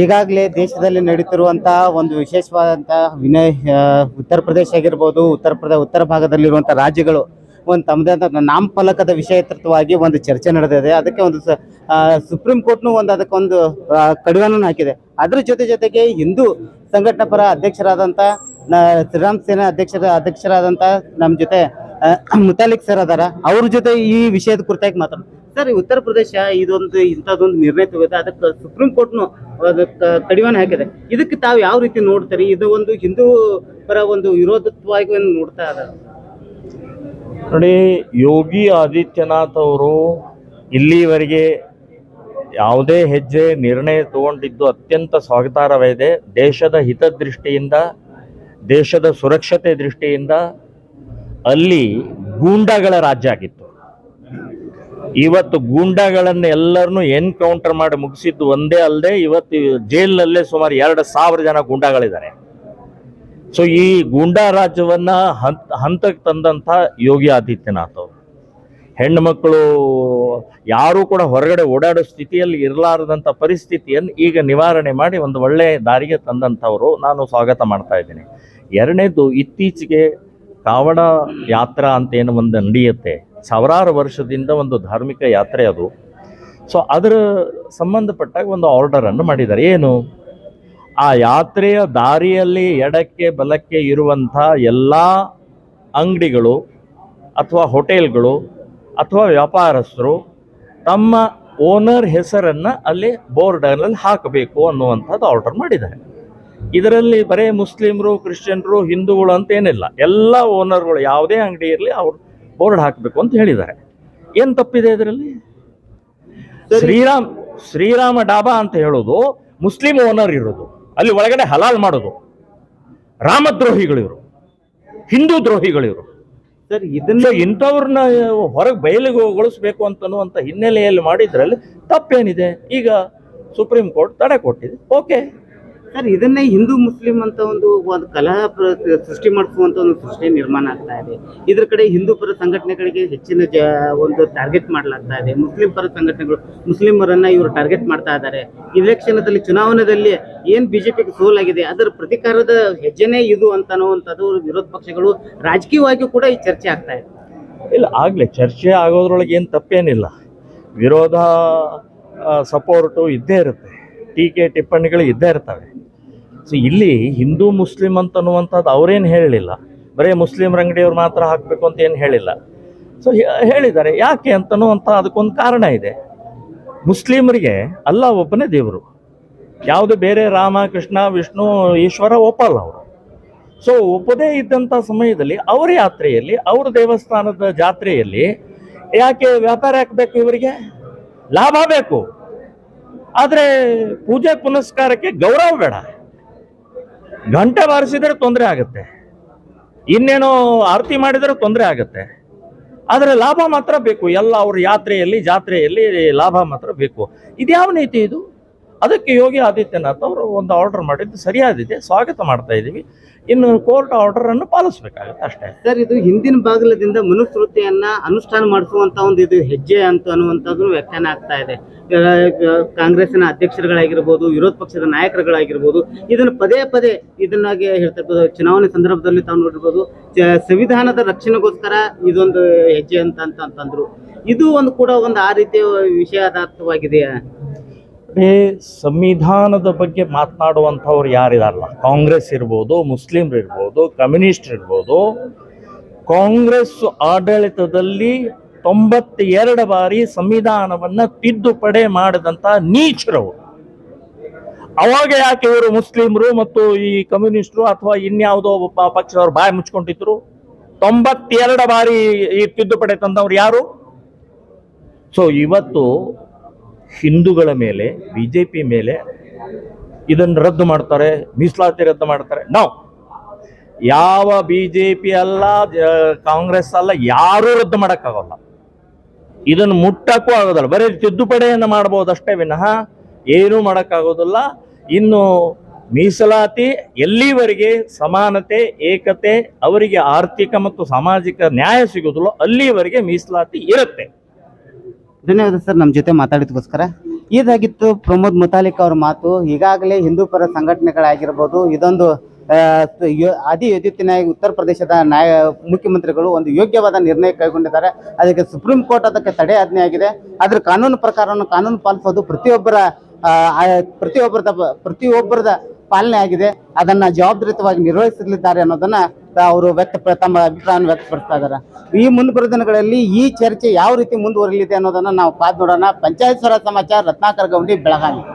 ಈಗಾಗಲೇ ದೇಶದಲ್ಲಿ ನಡೀತಿರುವಂತಹ ಒಂದು ವಿಶೇಷವಾದಂತಹ ವಿನಯ್ ಉತ್ತರ ಪ್ರದೇಶ ಆಗಿರ್ಬೋದು, ಉತ್ತರ ಪ್ರದೇಶ ಉತ್ತರ ಭಾಗದಲ್ಲಿರುವಂತಹ ರಾಜ್ಯಗಳು, ಒಂದು ತಮ್ಮದೇ ಆದ ನಾಮಫಲಕದ ವಿಷಯತೃತವಾಗಿ ಒಂದು ಚರ್ಚೆ ನಡೆದಿದೆ. ಅದಕ್ಕೆ ಒಂದು ಸುಪ್ರೀಂ ಕೋರ್ಟ್ನು ಒಂದು ಅದಕ್ಕೊಂದು ಕಡಿವಾಣವನ್ನು ಹಾಕಿದೆ. ಅದ್ರ ಜೊತೆ ಜೊತೆಗೆ ಹಿಂದೂ ಸಂಘಟನೆ ಪರ ಅಧ್ಯಕ್ಷರಾದಂಥ ಶ್ರೀರಾಮ್ ಸೇನಾ ಅಧ್ಯಕ್ಷರ ಅಧ್ಯಕ್ಷರಾದಂಥ ನಮ್ಮ ಜೊತೆ ಮುತಾಲಿಕ್ ಸರ್ ಅದಾರ. ಅವ್ರ ಜೊತೆ ಈ ವಿಷಯದ ಕುರಿತಾಗಿ ಮಾತಾಡೋಣ. ಸರ್ ಉತ್ತರ ಪ್ರದೇಶ ಇದೊಂದು ಇಂಥದ್ದೊಂದು ನಿರ್ಣಯ ತಗೋದ ಅದಕ್ಕೆ ಸುಪ್ರೀಂ ಕೋರ್ಟ್ನು ಅದಕ್ಕೆ ಕಡಿವಾಣ ಹಾಕಿದೆ. ಇದಕ್ಕೆ ತಾವು ಯಾವ ರೀತಿ ನೋಡ್ತಾರೆ? ಇದು ಒಂದು ಹಿಂದೂ ಪರ ಒಂದು ವಿರೋಧತ್ವವಾಗಿ ಒಂದು ನೋಡ್ತಾ ನೋಡಿ, ಯೋಗಿ ಆದಿತ್ಯನಾಥ್ ಅವರು ಇಲ್ಲಿವರೆಗೆ ಯಾವುದೇ ಹೆಜ್ಜೆ ನಿರ್ಣಯ ತಗೊಂಡಿದ್ದು ಅತ್ಯಂತ ಸ್ವಾಗತಾರ್ಹವಿದೆ ದೇಶದ ಹಿತದೃಷ್ಟಿಯಿಂದ, ದೇಶದ ಸುರಕ್ಷತೆ ದೃಷ್ಟಿಯಿಂದ ಅಲ್ಲಿ ಗೂಂಡಾಗಳ ರಾಜ್ಯ ಆಗಿತ್ತು. ಇವತ್ತು ಗೂಂಡಾಗಳನ್ನ ಎಲ್ಲರನ್ನೂ ಎನ್ಕೌಂಟರ್ ಮಾಡಿ ಮುಗಿಸಿದ್ದು ಒಂದೇ ಅಲ್ಲದೆ ಇವತ್ತು ಜೈಲಿನಲ್ಲೇ ಸುಮಾರು ಎರಡು ಸಾವಿರ ಜನ ಗೂಂಡಾಗಳಿದ್ದಾರೆ. ಸೊ ಈ ಗೂಂಡಾ ರಾಜ್ಯವನ್ನ ಹಂತ, ಹಂತಕ್ಕೆ ತಂದಂಥ ಯೋಗಿ ಆದಿತ್ಯನಾಥ್ ಅವರು. ಹೆಣ್ಣು ಮಕ್ಕಳು ಯಾರೂ ಕೂಡ ಹೊರಗಡೆ ಓಡಾಡೋ ಸ್ಥಿತಿಯಲ್ಲಿ ಇರಲಾರದಂಥ ಪರಿಸ್ಥಿತಿಯನ್ನು ಈಗ ನಿವಾರಣೆ ಮಾಡಿ ಒಂದು ಒಳ್ಳೆ ದಾರಿಗೆ ತಂದಂಥವರು ನಾನು ಸ್ವಾಗತ ಮಾಡ್ತಾ ಇದ್ದೀನಿ. ಎರಡನೇದು, ಇತ್ತೀಚೆಗೆ ಕಾವಡ ಯಾತ್ರಾ ಅಂತ ಏನು ಒಂದು ನಡೆಯುತ್ತೆ. ಸಾವಿರಾರು ವರ್ಷದಿಂದ ಒಂದು ಧಾರ್ಮಿಕ ಯಾತ್ರೆ ಅದು. ಸೊ ಅದರ ಸಂಬಂಧಪಟ್ಟಾಗ ಒಂದು ಆರ್ಡರನ್ನು ಮಾಡಿದ್ದಾರೆ. ಏನು? ಆ ಯಾತ್ರೆಯ ದಾರಿಯಲ್ಲಿ ಎಡಕ್ಕೆ ಬಲಕ್ಕೆ ಇರುವಂಥ ಎಲ್ಲ ಅಂಗಡಿಗಳು ಅಥವಾ ಹೋಟೆಲ್ಗಳು ಅಥವಾ ವ್ಯಾಪಾರಸ್ಥರು ತಮ್ಮ ಓನರ್ ಹೆಸರನ್ನು ಅಲ್ಲಿ ಬೋರ್ಡಲ್ಲಿ ಹಾಕಬೇಕು ಅನ್ನುವಂಥದ್ದು ಆರ್ಡರ್ ಮಾಡಿದ್ದಾರೆ. ಇದರಲ್ಲಿ ಬರೇ ಮುಸ್ಲಿಮರು, ಕ್ರಿಶ್ಚಿಯನ್ರು, ಹಿಂದೂಗಳು ಅಂತ ಏನಿಲ್ಲ. ಎಲ್ಲ ಓನರ್ಗಳು, ಯಾವುದೇ ಅಂಗಡಿ ಇರಲಿ, ಅವ್ರು ಬೋರ್ಡ್ ಹಾಕಬೇಕು ಅಂತ ಹೇಳಿದ್ದಾರೆ. ಏನು ತಪ್ಪಿದೆ ಇದರಲ್ಲಿ? ಶ್ರೀರಾಮ್ ಶ್ರೀರಾಮ ಡಾಬಾ ಅಂತ ಹೇಳೋದು ಮುಸ್ಲಿಂ ಓನರ್ ಇರೋದು. ಅಲ್ಲಿ ಒಳಗಡೆ ಹಲಾಲ್ ಮಾಡೋದು. ರಾಮದ್ರೋಹಿಗಳಿವರು ಹಿಂದೂ ದ್ರೋಹಿಗಳಿವರು ಸರ್ ಇದನ್ನ ಇಂಥವ್ರನ್ನ ಹೊರಗೆ ಬಯಲಿಗೊಳಿಸ್ಬೇಕು ಅಂತ ಹಿನ್ನೆಲೆಯಲ್ಲಿ ಮಾಡಿದ್ರಲ್ಲಿ ತಪ್ಪೇನಿದೆ. ಈಗ ಸುಪ್ರೀಂ ಕೋರ್ಟ್ ತಡೆ ಕೊಟ್ಟಿದೆ. ಓಕೆ ಸರ್, ಇದನ್ನೇ ಹಿಂದೂ ಮುಸ್ಲಿಂ ಅಂತ ಒಂದು ಒಂದು ಕಲಹ ಸೃಷ್ಟಿ ಮಾಡಿಸುವಂತ ಒಂದು ಸೃಷ್ಟಿ ನಿರ್ಮಾಣ ಆಗ್ತಾ ಇದೆ. ಇದ್ರ ಕಡೆ ಹಿಂದೂ ಪರ ಸಂಘಟನೆಗಳಿಗೆ ಹೆಚ್ಚಿನ ಜ ಒಂದು ಟಾರ್ಗೆಟ್ ಮಾಡಲಾಗ್ತಾ ಇದೆ. ಮುಸ್ಲಿಂ ಪರ ಸಂಘಟನೆಗಳು, ಮುಸ್ಲಿಮರನ್ನ ಇವರು ಟಾರ್ಗೆಟ್ ಮಾಡ್ತಾ ಇದ್ದಾರೆ ಇಲೆಕ್ಷನ್ದಲ್ಲಿ ಚುನಾವಣೆಯಲ್ಲಿ ಏನ್ ಬಿಜೆಪಿಗೆ ಸೋಲಾಗಿದೆ ಅದರ ಪ್ರತಿಕಾರದ ಹೆಜ್ಜೆನೇ ಇದು ಅಂತ ಅನ್ನುವಂಥದ್ದು ವಿರೋಧ ಪಕ್ಷಗಳು ರಾಜಕೀಯವಾಗಿ ಕೂಡ ಈ ಚರ್ಚೆ ಆಗ್ತಾ ಇದೆ. ಇಲ್ಲ, ಆಗಲಿ, ಚರ್ಚೆ ಆಗೋದ್ರೊಳಗೆ ಏನು ತಪ್ಪೇನಿಲ್ಲ. ವಿರೋಧ ಸಪೋರ್ಟು ಇದ್ದೇ ಇರುತ್ತೆ. ಟೀಕೆ ಟಿಪ್ಪಣಿಗಳು ಇದ್ದೇ ಇರ್ತವೆ. ಸೊ ಇಲ್ಲಿ ಹಿಂದೂ ಮುಸ್ಲಿಂ ಅಂತನ್ನುವಂಥದ್ದು ಅವರೇನು ಹೇಳಲಿಲ್ಲ ಬರೀ ಮುಸ್ಲಿಮ್ರ ಅಂಗಡಿಯವ್ರು ಮಾತ್ರ ಹಾಕಬೇಕು ಅಂತ ಏನು ಹೇಳಿಲ್ಲ. ಸೊ ಹೇಳಿದ್ದಾರೆ. ಯಾಕೆ ಅಂತನ್ನುವಂಥ ಅದಕ್ಕೊಂದು ಕಾರಣ ಇದೆ. ಮುಸ್ಲಿಮರಿಗೆ ಅಲ್ಲ ಒಬ್ಬನೇ ದೇವರು. ಯಾವುದು ಬೇರೆ ರಾಮ, ಕೃಷ್ಣ, ವಿಷ್ಣು, ಈಶ್ವರ ಒಪ್ಪಲ್ಲ ಅವರು. ಸೊ ಒಪ್ಪದೇ ಇದ್ದಂಥ ಸಮಯದಲ್ಲಿ ಅವರ ಯಾತ್ರೆಯಲ್ಲಿ, ಅವ್ರ ದೇವಸ್ಥಾನದ ಜಾತ್ರೆಯಲ್ಲಿ ಯಾಕೆ ವ್ಯಾಪಾರ ಹಾಕಬೇಕು ಇವರಿಗೆ? ಲಾಭ ಬೇಕು. ಆದರೆ ಪೂಜೆ ಪುನಸ್ಕಾರಕ್ಕೆ ಗೌರವ ಬೇಡ. ಗಂಟೆ ಬಾರಿಸಿದರೆ ತೊಂದರೆ ಆಗುತ್ತೆ. ಇನ್ನೇನೋ ಆರತಿ ಮಾಡಿದರೆ ತೊಂದರೆ ಆಗುತ್ತೆ. ಆದರೆ ಲಾಭ ಮಾತ್ರ ಬೇಕು. ಎಲ್ಲ ಅವ್ರ ಯಾತ್ರೆಯಲ್ಲಿ, ಜಾತ್ರೆಯಲ್ಲಿ ಲಾಭ ಮಾತ್ರ ಬೇಕು. ಇದ್ಯಾವ ನೀತಿ ಇದು? ಅದಕ್ಕೆ ಯೋಗಿ ಆದಿತ್ಯನಾಥ್ ಅವರು ಒಂದು ಆರ್ಡರ್ ಮಾಡಿದ್ದು ಸರಿಯಾದಿದೆ ಸ್ವಾಗತ ಮಾಡ್ತಾ ಇದ್ದೀವಿ. ಇನ್ನು ಕೋರ್ಟ್ ಆರ್ಡರನ್ನು ಪಾಲಿಸಬೇಕಾಗುತ್ತೆ ಅಷ್ಟೇ. ಸರ್ ಇದು ಹಿಂದಿನ ಬಾಗಿಲದಿಂದ ಮನುಸ್ಮೃತಿಯನ್ನ ಅನುಷ್ಠಾನ ಮಾಡಿಸುವಂತ ಒಂದು ಇದು ಹೆಜ್ಜೆ ಅಂತ ಅನ್ನುವಂಥದ್ದು ವ್ಯಾಖ್ಯಾನ ಆಗ್ತಾ ಇದೆ. ಕಾಂಗ್ರೆಸ್ನ ಅಧ್ಯಕ್ಷರುಗಳಾಗಿರ್ಬೋದು, ವಿರೋಧ ಪಕ್ಷದ ನಾಯಕರುಗಳಾಗಿರ್ಬೋದು, ಇದನ್ನು ಪದೇ ಪದೇ ಇದನ್ನಾಗಿ ಹೇಳ್ತಾ ಚುನಾವಣೆ ಸಂದರ್ಭದಲ್ಲಿ ತಾವು ನೋಡಿರ್ಬೋದು ಸಂವಿಧಾನದ ರಕ್ಷಣೆಗೋಸ್ಕರ ಇದೊಂದು ಹೆಜ್ಜೆ ಅಂತ ಅಂತ ಅಂತಂದ್ರು. ಇದು ಒಂದು ಕೂಡ ಒಂದು ಆ ರೀತಿಯ ವಿಷಯಾಧಾರ್ಥವಾಗಿದೆಯಾ ಅದೇ ಸಂವಿಧಾನದ ಬಗ್ಗೆ ಮಾತನಾಡುವಂಥವ್ರು ಯಾರಿದಾರಲ್ಲ? ಕಾಂಗ್ರೆಸ್ ಇರ್ಬೋದು, ಮುಸ್ಲಿಮ್ರು ಇರ್ಬೋದು, ಕಮ್ಯುನಿಸ್ಟ್ ಇರ್ಬೋದು. ಕಾಂಗ್ರೆಸ್ ಆಡಳಿತದಲ್ಲಿ ತೊಂಬತ್ತೆರಡು ಬಾರಿ ಸಂವಿಧಾನವನ್ನು ತಿದ್ದುಪಡಿ ಮಾಡಿದಂಥ ನೀಚರವರು ಅವಾಗ ಯಾಕೆ ಇವರು ಮುಸ್ಲಿಮರು ಮತ್ತು ಈ ಕಮ್ಯುನಿಸ್ಟ್ರು ಅಥವಾ ಇನ್ಯಾವುದೋ ಒಬ್ಬ ಪಕ್ಷದವ್ರು ಬಾಯಿ ಮುಚ್ಕೊಂಡಿದ್ರು? ತೊಂಬತ್ತೆರಡು ಬಾರಿ ಈ ತಿದ್ದುಪಡಿ ತಂದವ್ರು ಯಾರು? ಸೊ, ಇವತ್ತು ಹಿಂದೂಗಳ ಮೇಲೆ ಬಿ ಜೆ ಪಿ ಮೇಲೆ ಇದನ್ನು ರದ್ದು ಮಾಡ್ತಾರೆ, ಮೀಸಲಾತಿ ರದ್ದು ಮಾಡ್ತಾರೆ. ನಾವು ಯಾವ ಬಿ ಜೆ ಪಿ ಅಲ್ಲ ಕಾಂಗ್ರೆಸ್ ಅಲ್ಲ, ಯಾರೂ ರದ್ದು ಮಾಡೋಕ್ಕಾಗಲ್ಲ. ಇದನ್ನು ಮುಟ್ಟಕ್ಕೂ ಆಗೋದಲ್ಲ. ಬರೀ ತಿದ್ದುಪಡೆಯನ್ನು ಮಾಡ್ಬೋದು ಅಷ್ಟೇ ವಿನಃ ಏನೂ ಮಾಡೋಕ್ಕಾಗೋದಿಲ್ಲ. ಇನ್ನು ಮೀಸಲಾತಿ ಎಲ್ಲಿವರೆಗೆ ಸಮಾನತೆ, ಏಕತೆ, ಅವರಿಗೆ ಆರ್ಥಿಕ ಮತ್ತು ಸಾಮಾಜಿಕ ನ್ಯಾಯ ಸಿಗೋದಿಲ್ಲೋ ಅಲ್ಲಿವರೆಗೆ ಮೀಸಲಾತಿ ಇರುತ್ತೆ. ಧನ್ಯವಾದ ಸರ್ ನಮ್ಮ ಜೊತೆ ಮಾತಾಡಿದಕ್ಕೋಸ್ಕರ ಇದಾಗಿತ್ತು ಪ್ರಮೋದ್ ಮುತಾಲಿಕ್ ಅವ್ರ ಮಾತು. ಈಗಾಗಲೇ ಹಿಂದೂ ಪರ ಸಂಘಟನೆಗಳಾಗಿರ್ಬೋದು, ಇದೊಂದು ಆದಿ ಯೋಜಿತನಾಗಿ ಉತ್ತರ ಪ್ರದೇಶದ ನಾಯ ಮುಖ್ಯಮಂತ್ರಿಗಳು ಒಂದು ಯೋಗ್ಯವಾದ ನಿರ್ಣಯ ಕೈಗೊಂಡಿದ್ದಾರೆ. ಅದಕ್ಕೆ ಸುಪ್ರೀಂ ಕೋರ್ಟ್ ಅದಕ್ಕೆ ತಡೆ ಆಗಿದೆ. ಅದ್ರ ಕಾನೂನು ಪ್ರಕಾರವನ್ನು ಕಾನೂನು ಪಾಲಿಸೋದು ಪ್ರತಿಯೊಬ್ಬರ ಪ್ರತಿಯೊಬ್ಬರದ ಪ್ರತಿಯೊಬ್ಬರದ ಪಾಲನೆ ಆಗಿದೆ, ಅದನ್ನ ಜವಾಬ್ದಾರಿತವಾಗಿ ನಿರ್ವಹಿಸಲಿದ್ದಾರೆ ಅನ್ನೋದನ್ನ ಅವರು ವ್ಯಕ್ತ ತಮ್ಮ ಅಭಿಪ್ರಾಯವನ್ನು ವ್ಯಕ್ತಪಡಿಸ್ತಾ ಇದ್ದಾರೆ. ಈ ಮುಂದಿನ ದಿನಗಳಲ್ಲಿ ಈ ಚರ್ಚೆ ಯಾವ ರೀತಿ ಮುಂದುವರಿಲಿದೆ ಅನ್ನೋದನ್ನ ನಾವು ಕಾದ್ ನೋಡೋಣ. ಪಂಚಾಯತ್ ಸ್ವರಾಜ್ ಸಮಾಚಾರ, ರತ್ನಾಕರ್ ಗೌಂಡಿ, ಬೆಳಗಾವಿ.